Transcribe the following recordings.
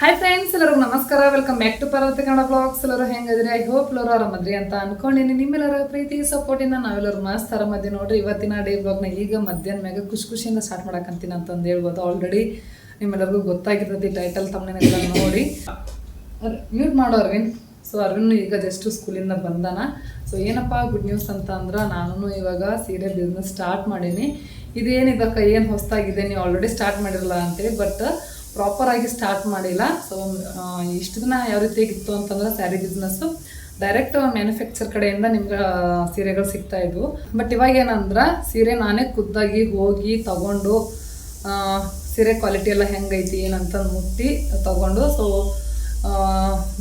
Hi friends ಎಲ್ಲರಿಗೂ ನಮಸ್ಕಾರ. Welcome back to ಪರ್ವತ ಕನ್ನಡ ಬ್ಲಾಗ್ಸ್ ಎಲ್ಲರೂ ಹೆಂಗದ್ರಿ ಐ ಹೋಪ್ ಎಲ್ಲರೂ ಆರಾಮದ್ರಿ ಅಂತ ಅನ್ಕೊಂಡಿನಿ. ನಿಮ್ಮೆಲ್ಲರ ಪ್ರೀತಿ ಸಪೋರ್ಟಿಂದ ನಾವೆಲ್ಲರೂ ಮಸ್ತ್ ಆರಾಮದಿ ನೋಡ್ರಿ. ಇವತ್ತಿನ ಡೇ ಬ್ಲಾಗ್ನ ಈಗ ಮಧ್ಯಾಹ್ನ ಮ್ಯಾಗ ಖುಷಿ ಖುಷಿಯಿಂದ ಸ್ಟಾರ್ಟ್ ಮಾಡಕಂತೀನಿ ಅಂತಂದು ಹೇಳ್ಬೋದು ಆಲ್ರೆಡಿ ನಿಮ್ಮೆಲ್ಲರಿಗೂ ಗೊತ್ತಾಗಿರ್ತೈತಿ ಟೈಟಲ್ ತಮ್ಮನೆಲ್ಲ ನೋಡಿ. ಮ್ಯೂಟ್ ಮಾಡೋ ಅರ್ವಿನ್ ಸೊ ಅರವಿಂದ್ ಈಗ ಜಸ್ಟ್ ಸ್ಕೂಲಿಂದ ಬಂದಾನ. ಸೊ ಏನಪ್ಪ ಗುಡ್ ನ್ಯೂಸ್ ಅಂತ ಅಂದ್ರೆ ನಾನು ಇವಾಗ ಸೀರೆ ಬಿಸ್ನೆಸ್ ಸ್ಟಾರ್ಟ್ ಮಾಡೀನಿ. ಇದೇನಿದಕ್ಕ? ಏನು ಹೊಸದಾಗಿದೆ? ನೀವು ಆಲ್ರೆಡಿ ಸ್ಟಾರ್ಟ್ ಮಾಡಿರಲ್ಲ ಅಂತೇಳಿ ಬಟ್ ಪ್ರಾಪರ್ ಆಗಿ ಸ್ಟಾರ್ಟ್ ಮಾಡಿಲ್ಲ. ಸೊ ಇಷ್ಟು ದಿನ ಯಾವ ರೀತಿ ಇತ್ತು ಅಂತಂದ್ರೆ ಸ್ಯಾರಿ ಬಿಸ್ನೆಸ್ಸು ಡೈರೆಕ್ಟ್ ಮ್ಯಾನುಫ್ಯಾಕ್ಚರ್ ಕಡೆಯಿಂದ ನಿಮ್ಗೆ ಸೀರೆಗಳು ಸಿಗ್ತಾ ಇದ್ವು. ಬಟ್ ಇವಾಗ ಏನಂದ್ರೆ, ಸೀರೆ ನಾನೇ ಖುದ್ದಾಗಿ ಹೋಗಿ ತಗೊಂಡು ಸೀರೆ ಕ್ವಾಲಿಟಿ ಎಲ್ಲ ಹೆಂಗೈತಿ, ಏನಂತ ಮುಟ್ಟಿ ತಗೊಂಡು ಸೊ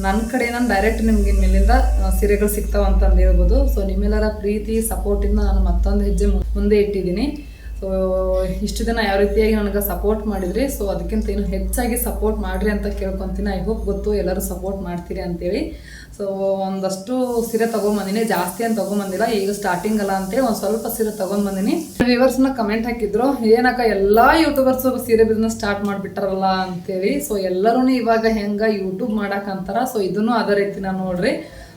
ನನ್ನ ಕಡೆ ನಾನು ಡೈರೆಕ್ಟ್ ನಿಮ್ಗೆ ಇನ್ಮೇಲಿಂದ ಸೀರೆಗಳು ಸಿಗ್ತಾವ ಅಂತಂದು ಹೇಳ್ಬೋದು. ಸೊ ನಿಮ್ಮೆಲ್ಲರ ಪ್ರೀತಿ ಸಪೋರ್ಟಿಂದ ನಾನು ಮತ್ತೊಂದು ಹೆಜ್ಜೆ ಮುಂದೆ ಇಟ್ಟಿದ್ದೀನಿ. ಸೊ ಇಷ್ಟು ದಿನ ಯಾವ ರೀತಿಯಾಗಿ ನನಗೆ ಸಪೋರ್ಟ್ ಮಾಡಿದ್ರಿ? ಸೊ ಅದಕ್ಕಿಂತ ಇನ್ನು ಹೆಚ್ಚಾಗಿ ಸಪೋರ್ಟ್ ಮಾಡ್ರಿ ಅಂತ ಕೇಳ್ಕೊತೀನಿ. ಐ ಹೋಪ್ ಗೊತ್ತು ಎಲ್ಲರೂ ಸಪೋರ್ಟ್ ಮಾಡ್ತೀರಿ ಅಂತೇಳಿ. ಸೊ ಒಂದಷ್ಟು ಸೀರೆ ತೊಗೊಂಬಂದಿನಿ. ಜಾಸ್ತಿ ಅಂತ ತೊಗೊಂಬಂದಿಲ್ಲ. ಈಗ ಸ್ಟಾರ್ಟಿಂಗ್ ಅಲ್ಲ ಅಂತೇಳಿ ಒಂದು ಸ್ವಲ್ಪ ಸೀರೆ ತೊಗೊಂಬಂದಿನಿ. ವ್ಯೂವರ್ಸ್ನ ಕಮೆಂಟ್ ಹಾಕಿದ್ರು. ಏನಕ್ಕ ಎಲ್ಲ ಯೂಟ್ಯೂಬರ್ಸ್ ಸೀರೆ ಬಿಸ್ನೆಸ್ ಸ್ಟಾರ್ಟ್ ಮಾಡಿಬಿಟ್ಟಾರಲ್ಲ ಅಂತೇಳಿ. ಸೊ ಎಲ್ಲರೂ ಇವಾಗ ಹೆಂಗ ಯೂಟ್ಯೂಬ್ ಮಾಡಕ್ಕಂತಾರ ಸೊ ಇದನ್ನು ಅದೇ ರೀತಿ ನಾನು ನೋಡ್ರಿ.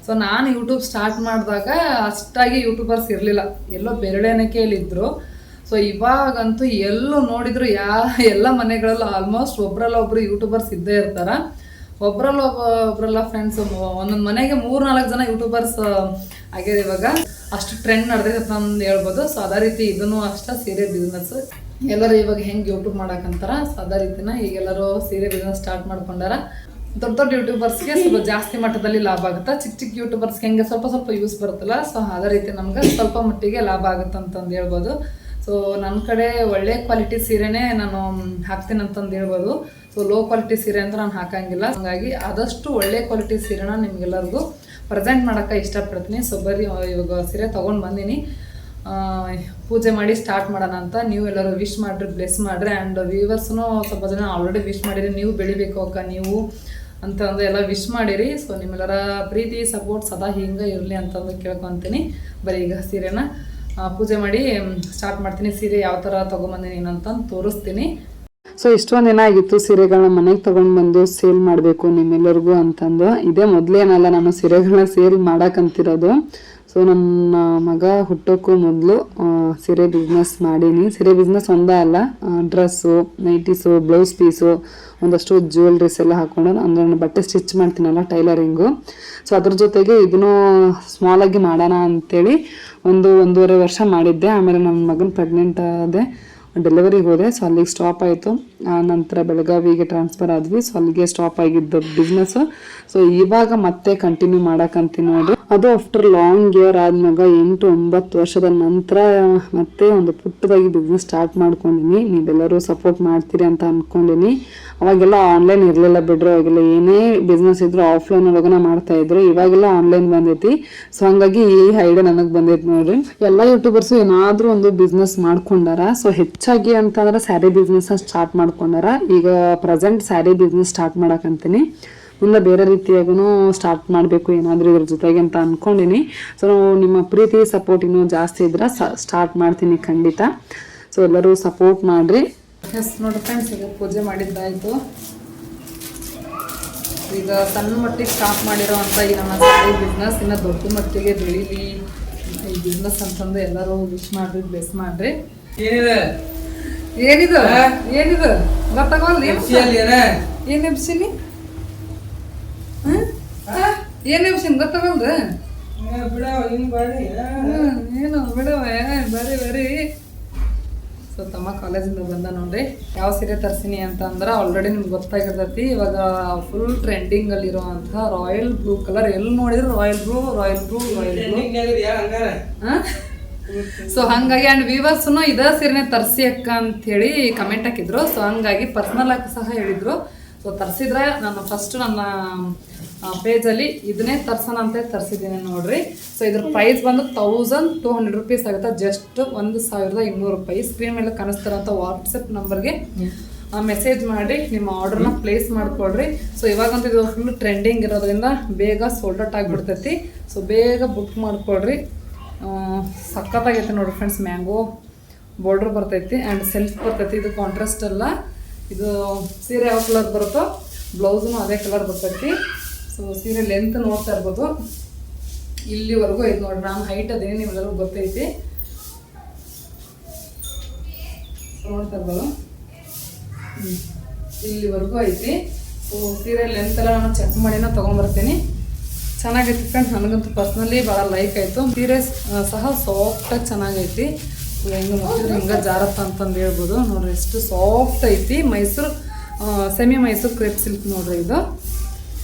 ಸೊ ನಾನು ಯೂಟ್ಯೂಬ್ ಸ್ಟಾರ್ಟ್ ಮಾಡಿದಾಗ ಅಷ್ಟಾಗಿ ಯೂಟ್ಯೂಬರ್ಸ್ ಇರಲಿಲ್ಲ. ಎಲ್ಲೋ ಬೆರಳೆಣಿಕೆಯಲ್ಲಿದ್ದರು ಸೊ ಇವಾಗಂತೂ ಎಲ್ಲೂ ನೋಡಿದ್ರು ಯಾ, ಎಲ್ಲ ಮನೆಗಳಲ್ಲೂ ಆಲ್ಮೋಸ್ಟ್ ಒಬ್ರಲ್ಲ ಒಬ್ರು ಯೂಟ್ಯೂಬರ್ಸ್ ಇದ್ದೇ ಇರ್ತಾರೆ. ಒಬ್ರಲ್ಲ ಒಬ್ರಲ್ಲ ಫ್ರೆಂಡ್ಸ್ ಒಂದೊಂದು ಮನೆಗೆ ಮೂರು ನಾಲ್ಕು ಜನ ಯೂಟ್ಯೂಬರ್ಸ್ ಆಗ್ಯದ ಇವಾಗ. ಅಷ್ಟು ಟ್ರೆಂಡ್ ನಡೆದಿದೆ ಅಂತ ಹೇಳ್ಬೋದು. ಸೊ ಅದೇ ರೀತಿ ಇದನ್ನು ಅಷ್ಟ ಸೀರೆ ಬಿಸ್ನೆಸ್ ಎಲ್ಲರೂ ಇವಾಗ ಹೆಂಗೆ ಯೂಟ್ಯೂಬ್ ಮಾಡಕ್ಕಂತಾರ ಸೊ ಅದೇ ರೀತಿನ ಈಗ ಎಲ್ಲರೂ ಸೀರೆ ಬಿಸ್ನೆಸ್ ಸ್ಟಾರ್ಟ್ ಮಾಡ್ಕೊಂಡಾರ. ದೊಡ್ಡ ದೊಡ್ಡ ಯೂಟ್ಯೂಬರ್ಸ್ಗೆ ಸ್ವಲ್ಪ ಜಾಸ್ತಿ ಮಟ್ಟದಲ್ಲಿ ಲಾಭ ಆಗುತ್ತೆ? ಚಿಕ್ಕ ಚಿಕ್ಕ ಯೂಟ್ಯೂಬರ್ಸ್ಗೆ ಹೆಂಗೆ ಸ್ವಲ್ಪ ಸ್ವಲ್ಪ ಯೂಸ್ ಬರುತ್ತಲ್ಲ? ಸೊ ಅದೇ ರೀತಿ ನಮ್ಗೆ ಸ್ವಲ್ಪ ಮಟ್ಟಿಗೆ ಲಾಭ ಆಗುತ್ತೆ ಅಂತಂದು ಹೇಳ್ಬೋದು. ಸೊ ನನ್ನ ಕಡೆ ಒಳ್ಳೆ ಕ್ವಾಲಿಟಿ ಸೀರೆನೇ ನಾನು ಹಾಕ್ತೀನಿ ಅಂತಂದು ಹೇಳ್ಬೋದು. ಸೊ ಲೋ ಕ್ವಾಲಿಟಿ ಸೀರೆ ಅಂತ ನಾನು ಹಾಕಂಗಿಲ್ಲ. ಹಾಗಾಗಿ ಆದಷ್ಟು ಒಳ್ಳೆ ಕ್ವಾಲಿಟಿ ಸೀರೆನ ನಿಮ್ಗೆಲ್ಲರಿಗೂ ಪ್ರೆಸೆಂಟ್ ಮಾಡೋಕ್ಕೆ ಇಷ್ಟಪಡ್ತೀನಿ. ಸೊ ಬರ್ರಿ ಇವಾಗ ಸೀರೆ ತೊಗೊಂಡು ಬಂದೀನಿ. ಪೂಜೆ ಮಾಡಿ ಸ್ಟಾರ್ಟ್ ಮಾಡೋಣ ಅಂತ ನೀವು ಎಲ್ಲರೂ ವಿಶ್ ಮಾಡಿರಿ ಬ್ಲೆಸ್ ಮಾಡಿರಿ. ಆ್ಯಂಡ್ ವ್ಯೂವರ್ಸ್ನು ಸ್ವಲ್ಪ ಜನ ಆಲ್ರೆಡಿ ವಿಶ್ ಮಾಡಿರಿ. ನೀವು ಬೆಳಿಬೇಕು ಅಕ್ಕ, ನೀವು ಅಂತಂದು ಎಲ್ಲ ವಿಶ್ ಮಾಡಿರಿ. ಸೊ ನಿಮ್ಮೆಲ್ಲರ ಪ್ರೀತಿ ಸಪೋರ್ಟ್ ಸದಾ ಹಿಂಗೆ ಇರಲಿ ಅಂತಂದು ಕೇಳ್ಕೊತೀನಿ. ಬರೀ ಈಗ ಸೀರೆನ. ಪೂಜೆ ಮಾಡಿ ಸ್ಟಾರ್ಟ್ ಮಾಡ್ತೀನಿ. ಸೀರೆ ಯಾವ ಥರ ತೊಗೊಂಬಂದಿನಿ ಅಂತಂದು ತೋರಿಸ್ತೀನಿ. ಸೊ ಇಷ್ಟೊಂದು ದಿನ ಆಗಿತ್ತು ಸೀರೆಗಳನ್ನ ಮನೆಗೆ ತೊಗೊಂಡು ಬಂದು ಸೇಲ್ ಮಾಡಬೇಕು ನಿಮ್ಮೆಲ್ಲರಿಗೂ ಅಂತಂದು. ಇದೇ ಮೊದಲೇನಲ್ಲ ನಾನು ಸೀರೆಗಳನ್ನ ಸೇಲ್ ಮಾಡಕ್ಕಂತಿರೋದು ಸೊ ನನ್ನ ಮಗ ಹುಟ್ಟೋಕ್ಕೂ ಮೊದಲು ಸೀರೆ ಬಿಸ್ನೆಸ್ ಮಾಡೀನಿ. ಸೀರೆ ಬಿಸ್ನೆಸ್ ಒಂದೇ ಅಲ್ಲ ಡ್ರೆಸ್ಸು ನೈಟೀಸು ಬ್ಲೌಸ್ ಪೀಸು ಒಂದಷ್ಟು ಜ್ಯುವೆಲ್ರೀಸ್ ಎಲ್ಲ ಹಾಕೊಂಡು ಅಂದರೆ ನಾನು ಬಟ್ಟೆ ಸ್ಟಿಚ್ ಮಾಡ್ತೀನಲ್ಲ ಟೈಲರಿಂಗು ಸೊ ಅದ್ರ ಜೊತೆಗೆ ಇದನ್ನು ಸ್ಮಾಲಾಗಿ ಮಾಡೋಣ ಅಂಥೇಳಿ ಒಂದು ಒಂದೂವರೆ ವರ್ಷ ಮಾಡಿದ್ದೆ. ಆಮೇಲೆ ನನ್ನ ಮಗನ ಪ್ರೆಗ್ನೆಂಟ್ ಆದೆ. ಡೆಲಿವರಿಗೆ ಹೋದೆ ಸೊ ಅಲ್ಲಿಗೆ ಸ್ಟಾಪ್ ಆಯಿತು. ನಂತರ ಬೆಳಗಾವಿಗೆ ಟ್ರಾನ್ಸ್ಫರ್ ಆದ್ವಿ ಸೊ ಅಲ್ಲಿಗೆ ಸ್ಟಾಪ್ ಆಗಿದ್ದು ಬಿಸ್ನೆಸ್ ಸೊ ಇವಾಗ ಮತ್ತೆ ಕಂಟಿನ್ಯೂ ಮಾಡಕ್ಕಂತೀನಿ ಅದು ಅದು ಆಫ್ಟರ್ ಲಾಂಗ್ ಇಯರ್ ಆದ್ಮ್ಯಾಗ ಎಂಟು, ಒಂಬತ್ತು ವರ್ಷದ ನಂತರ ಮತ್ತೆ ಒಂದು ಪುಟ್ಟದಾಗಿ ಬಿಸ್ನೆಸ್ ಸ್ಟಾರ್ಟ್ ಮಾಡ್ಕೊಂಡಿನಿ. ನೀವೆಲ್ಲರೂ ಸಪೋರ್ಟ್ ಮಾಡ್ತೀರಿ ಅಂತ ಅಂದ್ಕೊಂಡಿನಿ ಅವಾಗೆಲ್ಲ ಆನ್ಲೈನ್ ಇರಲಿಲ್ಲ ಬಿಡ್ರಿ, ಅವಾಗೆಲ್ಲ ಏನೇ ಬಿಸ್ನೆಸ್ ಇದ್ರು ಆಫ್ಲೈನ್ ಒಳಗನ ಮಾಡ್ತಾ ಇದ್ರು. ಇವಾಗೆಲ್ಲ ಆನ್ಲೈನ್ ಬಂದೈತಿ. ಸೊ ಹಂಗಾಗಿ ಈ ಐಡಿಯಾ ನನಗೆ ಬಂದೈತಿ ನೋಡ್ರಿ. ಎಲ್ಲ ಯೂಟ್ಯೂಬರ್ಸು ಏನಾದರೂ ಒಂದು ಬಿಸ್ನೆಸ್ ಮಾಡ್ಕೊಂಡಾರ ಸೊ ಹೆಚ್ಚಾಗಿ ಅಂತಂದ್ರೆ ಸ್ಯಾರಿ ಬಿಸ್ನೆಸ್ ಸ್ಟಾರ್ಟ್ ಮಾಡ್ಕೊಂಡಾರ. ಈಗ ಪ್ರೆಸೆಂಟ್ ಸ್ಯಾರಿ ಬಿಸ್ನೆಸ್ ಸ್ಟಾರ್ಟ್ ಮಾಡಕಂತೀನಿ ಮುಂದೆ ಬೇರೆ ರೀತಿಯಾಗೂ ಸ್ಟಾರ್ಟ್ ಮಾಡಬೇಕು ಏನಾದರೂ ಇದ್ರ ಜೊತೆಗೆ ಅಂತ ಅಂದ್ಕೊಂಡಿನಿ ಸೊ ನಿಮ್ಮ ಪ್ರೀತಿ ಸಪೋರ್ಟ್ ಇನ್ನೂ ಜಾಸ್ತಿ ಇದ್ರೆ ಸ್ಟಾರ್ಟ್ ಮಾಡ್ತೀನಿ ಖಂಡಿತ. ಸೊ ಎಲ್ಲರೂ ಸಪೋರ್ಟ್ ಮಾಡ್ರಿ. ಎಸ್ ನೋಡಿ ಫ್ರೆಂಡ್ಸ್ ಈಗ ಪೂಜೆ ಮಾಡಿದ್ದಾಯಿತು. ಈಗ ಸಣ್ಣ ಮಟ್ಟಿಗೆ ಸ್ಟಾರ್ಟ್ ಮಾಡಿರೋ ಅಂತ ಈ ನಮ್ಮ ಸ್ಯಾರಿ ಬಿಸ್ನೆಸ್ ಇನ್ನು ದೊಡ್ಡ ಮಟ್ಟಿಗೆ ಬೆಳೀಲಿ. ಈ ಬಿಸ್ನೆಸ್ ಅಂತಂದು ಎಲ್ಲರೂ ವಿಶ್ ಮಾಡ್ರಿ ಬ್ಲೆಸ್ ಮಾಡ್ರಿ. ಏನಿದೆ? ಏನಿದು? ಏನಿದು? ಗೊತ್ತಾಗಲ್ಲ ಏನ? ಎಬ್ಸಿನಿ ಏನ್ ಎಬ್ಸಿನಿ ಗೊತ್ತಾಗಲ್ದ ಏನು ಬಿಡವ ಬರೀ ಬರೀ ಸೊ ತಮ್ಮ ಕಾಲೇಜಿಂದ ಬಂದ ನೋಡ್ರಿ. ಯಾವ ಸೀರೆ ತರ್ಸಿನಿ ಅಂತ ಅಂದ್ರೆ ಆಲ್ರೆಡಿ ನಿಮ್ಗೆ ಗೊತ್ತಾಗಿರ್ತೈತಿ. ಇವಾಗ ಫುಲ್ ಟ್ರೆಂಡಿಂಗ್ ಅಲ್ಲಿ ಇರುವಂತಹ ರಾಯಲ್ ಬ್ಲೂ ಕಲರ್ ಎಲ್ಲಿ ನೋಡಿದ್ರು royal blue royal blue royal blue ಹಂಗಾರ? ಸೊ ಹಂಗಾಗಿ ಆ್ಯಂಡ್ ವಿವರ್ಸ್ನು ಇದ ಸೀರೆನೆ ತರಿಸಿ ಅಕ್ಕ ಅಂತ ಹೇಳಿ ಕಮೆಂಟ್ ಹಾಕಿದ್ರು. ಸೊ ಹಂಗಾಗಿ ಪರ್ಸನಲ್ ಆಗಿ ಸಹ ಹೇಳಿದ್ರು. ಸೊ ತರಿಸಿದ್ರೆ ನಾನು ಫಸ್ಟ್ ನನ್ನ ಪೇಜಲ್ಲಿ ಇದನ್ನೇ ತರ್ಸೋಣ ಅಂತ ತರಿಸಿದ್ದೀನಿ ನೋಡ್ರಿ. ಸೊ ಇದ್ರ ಪ್ರೈಸ್ ಬಂದು ತೌಸಂಡ್ ಟೂ ಹಂಡ್ರೆಡ್ ರುಪೀಸ್ ಆಗುತ್ತೆ. ಜಸ್ಟ್ ಒಂದು ಸಾವಿರದ ಇನ್ನೂರು ರೂಪಾಯಿ. ಸ್ಕ್ರೀನ್ ಮೇಲೆ ಕಾಣಿಸ್ತಾರಂತ ವಾಟ್ಸಪ್ ನಂಬರ್ಗೆ ಮೆಸೇಜ್ ಮಾಡಿ, ನಿಮ್ಮ ಆರ್ಡರ್ನ ಪ್ಲೇಸ್ ಮಾಡಿಕೊಡ್ರಿ ಸೊ ಇವಾಗಂತೂ ಇದು ಫುಲ್ ಟ್ರೆಂಡಿಂಗ್ ಇರೋದ್ರಿಂದ ಬೇಗ ಸೋಲ್ಡ್ ಔಟ್ ಆಗಿಬಿಡ್ತೈತಿ. ಸೊ ಬೇಗ ಬುಕ್ ಮಾಡಿಕೊಡ್ರಿ ಸಖತ್ತಾಗೈತೆ ನೋಡ್ರಿ ಫ್ರೆಂಡ್ಸ್ ಮ್ಯಾಂಗೋ ಬಾರ್ಡ್ರ್ ಬರ್ತೈತಿ ಆ್ಯಂಡ್ ಸೆಲ್ಫ್ ಬರ್ತೈತಿ. ಇದು ಕಾಂಟ್ರಾಸ್ಟ್ ಅಲ್ಲ. ಇದು ಸೀರೆ ಯಾವ ಕಲರ್ ಬರುತ್ತೋ ಬ್ಲೌಸೂ ಅದೇ ಕಲರ್ ಬರ್ತೈತಿ. ಸೊ ಸೀರೆ ಲೆಂತ್ ನೋಡ್ತಾ ಇರ್ಬೋದು. ಇಲ್ಲಿವರೆಗೂ ಇದು ನೋಡ್ರಿ ನಾನು ಹೈಟ್ ಅದೇನು ನಿಮ್ಮೆಲ್ಲರಿಗೂ ಗೊತ್ತೈತಿ. ನೋಡ್ತಾ ಇರ್ಬೋದು. ಇಲ್ಲಿವರೆಗೂ ಐತಿ. ಸೊ ಸೀರೆ ಲೆಂತ್ ಎಲ್ಲ ನಾನು ಚೆಕ್ ಮಾಡಿನ ತೊಗೊಂಬರ್ತೀನಿ ಚೆನ್ನಾಗೈತಿ ಫ್ರೆಂಡ್ಸ್ ನನಗಂತೂ ಪರ್ಸ್ನಲಿ ಭಾಳ ಲೈಕ್ ಆಯಿತು. ಸೀರೆ ಸಹ ಸಾಫ್ಟಾಗಿ ಚೆನ್ನಾಗೈತಿ. ಹೆಂಗೆ ಮುಟ್ಟಿದ್ರೆ ಹಿಂಗೆ ಜಾರತ್ತ ಅಂತಂದು ಹೇಳ್ಬೋದು. ನೋಡ್ರಿ, ಎಷ್ಟು ಸಾಫ್ಟ್ ಐತಿ. Mysore semi Mysore crepe silk ನೋಡ್ರಿ ಇದು.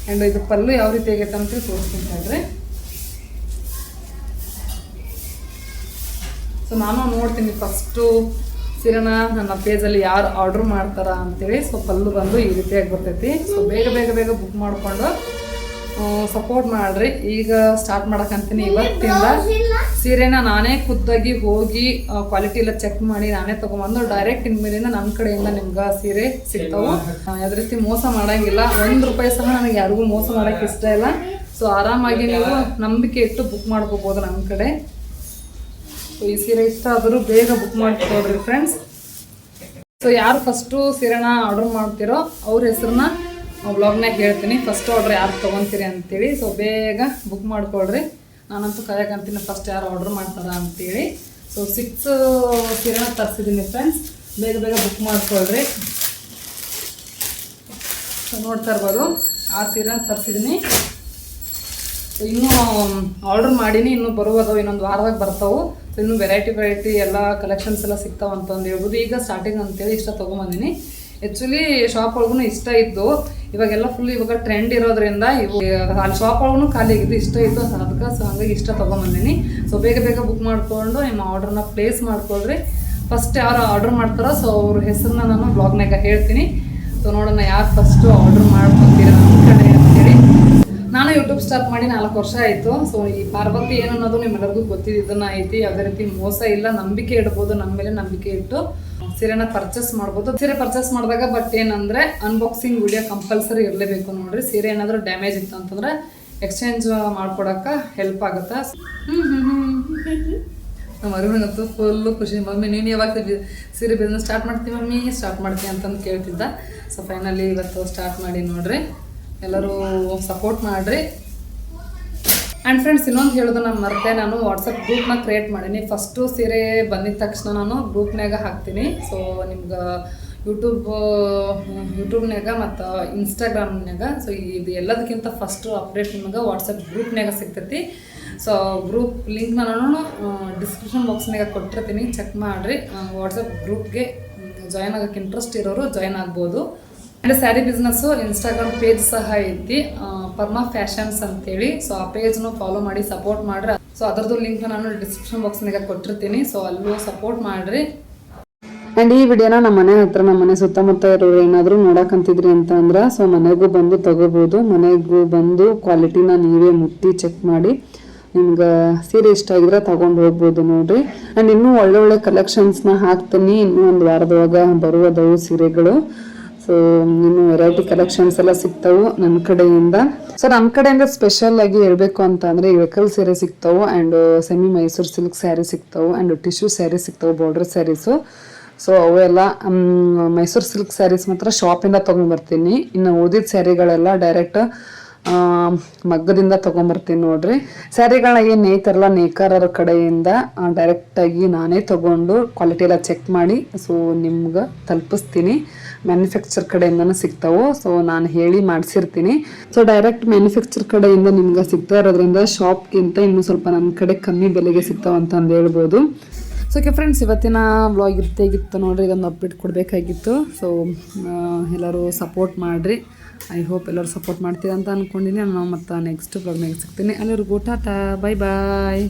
ಆ್ಯಂಡ್ ಇದು ಪಲ್ಲು ಯಾವ ರೀತಿ ಆಗೈತೆ ಅಂತ ತೋರಿಸ್ತೀನಿ ಹೇಳ್ರಿ. ಸೊ ನಾನು ನೋಡ್ತೀನಿ ಫಸ್ಟು ಸೀರೆನ ನನ್ನ ಪೇಜಲ್ಲಿ ಯಾರು ಆರ್ಡ್ರ್ ಮಾಡ್ತಾರ ಅಂತೇಳಿ. ಸೊ ಪಲ್ಲು ಬಂದು ಈ ರೀತಿಯಾಗಿ ಬರ್ತೈತಿ. ಸೊ ಬೇಗ ಬೇಗ ಬೇಗ ಬುಕ್ ಮಾಡಿಕೊಂಡು ಸಪೋರ್ಟ್ ಮಾಡ್ರಿ. ಈಗ ಸ್ಟಾರ್ಟ್ ಮಾಡಕಂತೀನಿ ಇವತ್ತಿಂದ. ಸೀರೆನ ನಾನೇ ಖುದ್ದಾಗಿ ಹೋಗಿ ಕ್ವಾಲಿಟಿ ಎಲ್ಲ ಚೆಕ್ ಮಾಡಿ ನಾನೇ ತಗೊಂಬಂದು ಡೈರೆಕ್ಟ್ ಇನ್ಮೇಲಿಂದ ನನ್ನ ಕಡೆಯಿಂದ ನಿಮ್ಗೆ ಸೀರೆ ಸಿಗ್ತಾವು. ಯಾವುದೇ ರೀತಿ ಮೋಸ ಮಾಡಂಗಿಲ್ಲ. ಒಂದು ರೂಪಾಯಿ ಸಹ ನನಗೆ ಯಾರಿಗೂ ಮೋಸ ಮಾಡೋಕ್ಕೆ ಇಷ್ಟ ಇಲ್ಲ. ಸೊ ಆರಾಮಾಗಿ ನೀವು ನಂಬಿಕೆ ಇಟ್ಟು ಬುಕ್ ಮಾಡ್ಕೋಬೋದು ನನ್ನ ಕಡೆ. ಸೊ ಈ ಸೀರೆ ಇಷ್ಟ ಆದರೂ ಬೇಗ ಬುಕ್ ಮಾಡ್ಕೊಳ್ರಿ ಫ್ರೆಂಡ್ಸ್ ಸೊ ಯಾರು ಫಸ್ಟು ಸೀರೆನ ಆರ್ಡರ್ ಮಾಡ್ತೀರೋ ಅವ್ರ ಹೆಸರನ್ನ ಬ್ಲಾಗ್ನಾಗ ಹೇಳ್ತೀನಿ. ಫಸ್ಟ್ ಆರ್ಡ್ರ್ ಯಾರು ತೊಗೊತೀರಿ ಅಂತೇಳಿ. ಸೊ ಬೇಗ ಬುಕ್ ಮಾಡ್ಕೊಳ್ರಿ. ನಾನಂತೂ ಕರೆಯಕಂತೀನಿ. ಫಸ್ಟ್ ಯಾರು ಆರ್ಡ್ರ್ ಮಾಡ್ತಾರ ಅಂತೇಳಿ. ಸೊ ಸಿಕ್ಸ್ ಸೀರೆನ ತರಿಸಿದ್ದೀನಿ ಫ್ರೆಂಡ್ಸ್ ಬೇಗ ಬೇಗ ಬುಕ್ ಮಾಡ್ಕೊಳ್ರಿ. ಸೊ ನೋಡ್ತಾ ಇರ್ಬೋದು. ಆ ಸೀರೆನ ತರಿಸಿದ್ದೀನಿ ಇನ್ನೂ ಆರ್ಡ್ರ್ ಮಾಡೀನಿ. ಇನ್ನೂ ಬರುವುದವು. ಇನ್ನೊಂದು ವಾರದಾಗ ಬರ್ತಾವೆ. ಸೊ ಇನ್ನೂ ವೆರೈಟಿ ವೆರೈಟಿ ಎಲ್ಲ ಕಲೆಕ್ಷನ್ಸ್ ಎಲ್ಲ ಸಿಗ್ತಾವೆ ಅಂತಂದು ಹೇಳ್ಬೋದು. ಈಗ ಸ್ಟಾರ್ಟಿಂಗ್ ಅಂತೇಳಿ ಇಷ್ಟ ತೊಗೊಂಬಂದಿನಿ. ಆ್ಯಕ್ಚುಲಿ ಶಾಪ್ ಒಳಗೂ ಇಷ್ಟ ಇತ್ತು. ಇವಾಗೆಲ್ಲ ಫುಲ್ ಇವಾಗ ಟ್ರೆಂಡ್ ಇರೋದ್ರಿಂದ ಅಲ್ಲಿ ಶಾಪ್ ಒಳಗೂ ಖಾಲಿ ಆಗಿದ್ದು ಇಷ್ಟ ಇತ್ತು. ಅದಕ್ಕೆ ಸೊ ಹಂಗಾಗಿ ಇಷ್ಟ ತೊಗೊಂಬಂದಿನಿ. ಸೊ ಬೇಗ ಬೇಗ ಬುಕ್ ಮಾಡಿಕೊಂಡು ನಿಮ್ಮ ಆರ್ಡ್ರನ್ನ ಪ್ಲೇಸ್ ಮಾಡ್ಕೊಳ್ರಿ. ಫಸ್ಟ್ ಯಾರು ಆರ್ಡರ್ ಮಾಡ್ತಾರೋ ಸೊ ಅವ್ರ ಹೆಸರನ್ನ ನಾನು ಬ್ಲಾಗ್ನಾಗ ಹೇಳ್ತೀನಿ. ಸೊ ನೋಡೋಣ ಯಾರು ಫಸ್ಟು ಆರ್ಡರ್ ಮಾಡ್ಕೊತೀರ ಕಡೆ ಅಂತೇಳಿ. ನಾನು ಯೂಟ್ಯೂಬ್ ಸ್ಟಾರ್ಟ್ ಮಾಡಿ ನಾಲ್ಕು ವರ್ಷ ಆಯಿತು. ಸೊ ಈ ಪಾರ್ವತಿ ಏನನ್ನೋದು ನಿಮ್ಮೆಲ್ಲರಿಗೂ ಗೊತ್ತಿದ್ದನ್ನ ಐತಿ, ಯಾವುದೇ ರೀತಿ ಮೋಸ ಇಲ್ಲ, ನಂಬಿಕೆ ಇಡ್ಬೋದು ನಮ್ಮ ಮೇಲೆ ನಂಬಿಕೆ ಇಟ್ಟು. ಸೀರೆನ ಪರ್ಚೇಸ್ ಮಾಡ್ಬೋದು. ಸೀರೆ ಪರ್ಚೇಸ್ ಮಾಡಿದಾಗ ಬಟ್ ಏನಂದ್ರೆ ಅನ್ಬಾಕ್ಸಿಂಗ್ ವಿಡಿಯೋ ಕಂಪಲ್ಸರಿ ಇರಲೇಬೇಕು ನೋಡ್ರಿ. ಸೀರೆ ಏನಾದರೂ ಡ್ಯಾಮೇಜ್ ಇತ್ತು ಅಂತಂದ್ರೆ ಎಕ್ಸ್ಚೇಂಜ್ ಮಾಡ್ಕೊಡಕ್ಕೆ ಹೆಲ್ಪ್ ಆಗುತ್ತೆ? ನಮ್ಮ ಅರುಣಂತೂ ಫುಲ್ಲು ಖುಷಿ. ಮಮ್ಮಿ, ನೀನು ಯಾವಾಗ ಸೀರೆ ಬಿಸ್ನೆಸ್ ಸ್ಟಾರ್ಟ್ ಮಾಡ್ತೀವಿ ಮಮ್ಮಿ? ಸ್ಟಾರ್ಟ್ ಮಾಡ್ತೀನಿ ಅಂತಂದು ಕೇಳ್ತಿದ್ದ. ಸೊ ಫೈನಲಿ ಇವತ್ತು ಸ್ಟಾರ್ಟ್ ಮಾಡಿ ನೋಡ್ರಿ. ಎಲ್ಲರೂ ಸಪೋರ್ಟ್ ಮಾಡಿರಿ. ಆ್ಯಂಡ್ ಫ್ರೆಂಡ್ಸ್ ಇನ್ನೊಂದು ಹೇಳೋದು ನಾನು ಮರೆತೆ ನಾನು ವಾಟ್ಸಪ್ ಗ್ರೂಪ್ನ ಕ್ರಿಯೇಟ್ ಮಾಡೀನಿ. ಫಸ್ಟು ಸೀರೆ ಬಂದಿದ ತಕ್ಷಣ ನಾನು ಗ್ರೂಪ್ನಾಗ ಹಾಕ್ತೀನಿ. ಸೊ ನಿಮ್ಗೆ ಯೂಟ್ಯೂಬ್ ಯೂಟ್ಯೂಬ್ನಾಗ ಮತ್ತು ಇನ್ಸ್ಟಾಗ್ರಾಮ್ನಾಗ ಸೊ ಇದು ಎಲ್ಲದಕ್ಕಿಂತ ಫಸ್ಟು ಅಪ್ಡೇಟ್ ನಿಮಗೆ ವಾಟ್ಸಪ್ ಗ್ರೂಪ್ನಾಗ ಸಿಗ್ತೈತಿ. ಸೊ ಗ್ರೂಪ್ ಲಿಂಕ್ ನಾನು ಡಿಸ್ಕ್ರಿಪ್ಷನ್ ಬಾಕ್ಸ್ನಾಗ ಕೊಟ್ಟಿರ್ತೀನಿ. ಚೆಕ್ ಮಾಡಿರಿ. ವಾಟ್ಸಪ್ ಗ್ರೂಪ್ಗೆ ಜಾಯ್ನ್ ಆಗೋಕ್ಕೆ ಇಂಟ್ರೆಸ್ಟ್ ಇರೋರು ಜಾಯ್ನ್ ಆಗ್ಬೋದು. And sari business Instagram page ಸಹ ಐತಿ. ಪರ್ಮಾ ಫ್ಯಾಷನ್ಸ್ ಅಂತೇಳಿ. ಸೊ ಆ ಪೇಜ್ನು ಫಾಲೋ ಮಾಡಿ ಸಪೋರ್ಟ್ ಮಾಡ್ರಿ. ಸೊ ಅದರದ್ದು ಲಿಂಕ್ ನಾನು ಡಿಸ್ಕ್ರಿಪ್ಷನ್ ಬಾಕ್ಸ್ನಾಗ ಕೊಟ್ಟಿರ್ತೀನಿ. ಸೊ ಅಲ್ಲೂ ಸಪೋರ್ಟ್ ಮಾಡಿರಿ. ಆ್ಯಂಡ್ ಈ ವಿಡಿಯೋನ ನಮ್ಮ ಮನೆ ಹತ್ರ, ನಮ್ಮ ಮನೆ ಸುತ್ತಮುತ್ತ ಇರೋರು ಏನಾದರೂ ನೋಡಕಂತಿದ್ರಿ ಅಂತ ಅಂದ್ರೆ ಸೊ ಮನೆಗೂ ಬಂದು ತಗೋಬೋದು. ಮನೆಗೂ ಬಂದು ಕ್ವಾಲಿಟಿನ ನೀವೇ ಮುಟ್ಟಿ ಚೆಕ್ ಮಾಡಿ. ನಿಮ್ಗೆ ಸೀರೆ ಇಷ್ಟ ಆಗಿದ್ರೆ ತಗೊಂಡು ಹೋಗ್ಬೋದು ನೋಡ್ರಿ. ಆ್ಯಂಡ್ ಇನ್ನೂ ಒಳ್ಳೊಳ್ಳೆ ಕಲೆಕ್ಷನ್ಸ್ನ ಹಾಕ್ತೀನಿ. ಇನ್ನೂ ಒಂದು ವಾರದೊಳಗೆ ಬರುವುದವು ಸೀರೆಗಳು. ಸೊ ಇನ್ನು ವೆರೈಟಿ ಕಲೆಕ್ಷನ್ಸ್ ಎಲ್ಲ ಸಿಗ್ತಾವು ನನ್ನ ಕಡೆಯಿಂದ. ಸೊ ನನ್ನ ಕಡೆಯಿಂದ ಸ್ಪೆಷಲ್ ಆಗಿ ಹೇಳಬೇಕು ಅಂತ ಅಂದ್ರೆ ಇಳಕಲ್ ಸೀರೆ ಸಿಗ್ತಾವು and semi Mysore silk sari ಸಿಗ್ತಾವು ಆ್ಯಂಡ್ ಟಿಶ್ಯೂ ಸ್ಯಾರಿ ಸಿಗ್ತಾವು ಬಾರ್ಡರ್ ಸ್ಯಾರೀಸು ಸೊ ಅವೆಲ್ಲ ಮೈಸೂರು ಸಿಲ್ಕ್ ಸ್ಯಾರೀಸ್ ಮಾತ್ರ ಶಾಪಿಂದ ತೊಗೊಂಡ್ಬರ್ತೀನಿ ಇನ್ನು ಉಳಿದಿದ್ದ ಸ್ಯಾರಿಗಳೆಲ್ಲ ಡೈರೆಕ್ಟ್ ಮಗ್ಗದಿಂದ ತಗೊಂಡ್ಬರ್ತೀನಿ ನೋಡ್ರಿ. ಸ್ಯಾರಿಗಳನ್ನ ಏನು ನೇಯ್ತಾರಲ್ಲ ನೇಕಾರರ ಕಡೆಯಿಂದ ಡೈರೆಕ್ಟಾಗಿ ನಾನೇ ತೊಗೊಂಡು ಕ್ವಾಲಿಟಿ ಎಲ್ಲ ಚೆಕ್ ಮಾಡಿ ಸೊ ನಿಮ್ಗೆ ತಲುಪಿಸ್ತೀನಿ. ಮ್ಯಾನುಫ್ಯಾಕ್ಚರ್ ಕಡೆಯಿಂದನೂ ಸಿಗ್ತಾವು ಸೊ ನಾನು ಹೇಳಿ ಮಾಡಿಸಿರ್ತೀನಿ. ಸೊ ಡೈರೆಕ್ಟ್ ಮ್ಯಾನುಫ್ಯಾಕ್ಚರ್ ಕಡೆಯಿಂದ ನಿಮ್ಗೆ ಸಿಗ್ತಾ ಇರೋದ್ರಿಂದ ಶಾಪ್ಗಿಂತ ಇನ್ನೂ ಸ್ವಲ್ಪ ನನ್ನ ಕಡೆ ಕಮ್ಮಿ ಬೆಲೆಗೆ ಸಿಗ್ತಾವೆ ಅಂತಂದು ಹೇಳ್ಬೋದು. ಸೊ ಓಕೆ ಫ್ರೆಂಡ್ಸ್ ಇವತ್ತಿನ ಬ್ಲಾಗ್ ಇರ್ತೇಗಿತ್ತು ನೋಡ್ರಿ ಇದೊಂದು ಅಪ್ಡೇಟ್ ಕೊಡಬೇಕಾಗಿತ್ತು ಸೊ ಎಲ್ಲರೂ ಸಪೋರ್ಟ್ ಮಾಡಿರಿ. ಐ ಹೋಪ್ ಎಲ್ಲರೂ ಸಪೋರ್ಟ್ ಮಾಡ್ತೀರಾ ಅಂತ ಅಂದ್ಕೊಂಡಿನಿ ನಾನು ಮತ್ತು ನೆಕ್ಸ್ಟ್ ಬ್ಲಾಗ್ನಾಗ ಸಿಗ್ತೀನಿ. ಅಲ್ಲಿವರೆಗೂ ಟಾಟಾ ಬಾಯ್ ಬಾಯ್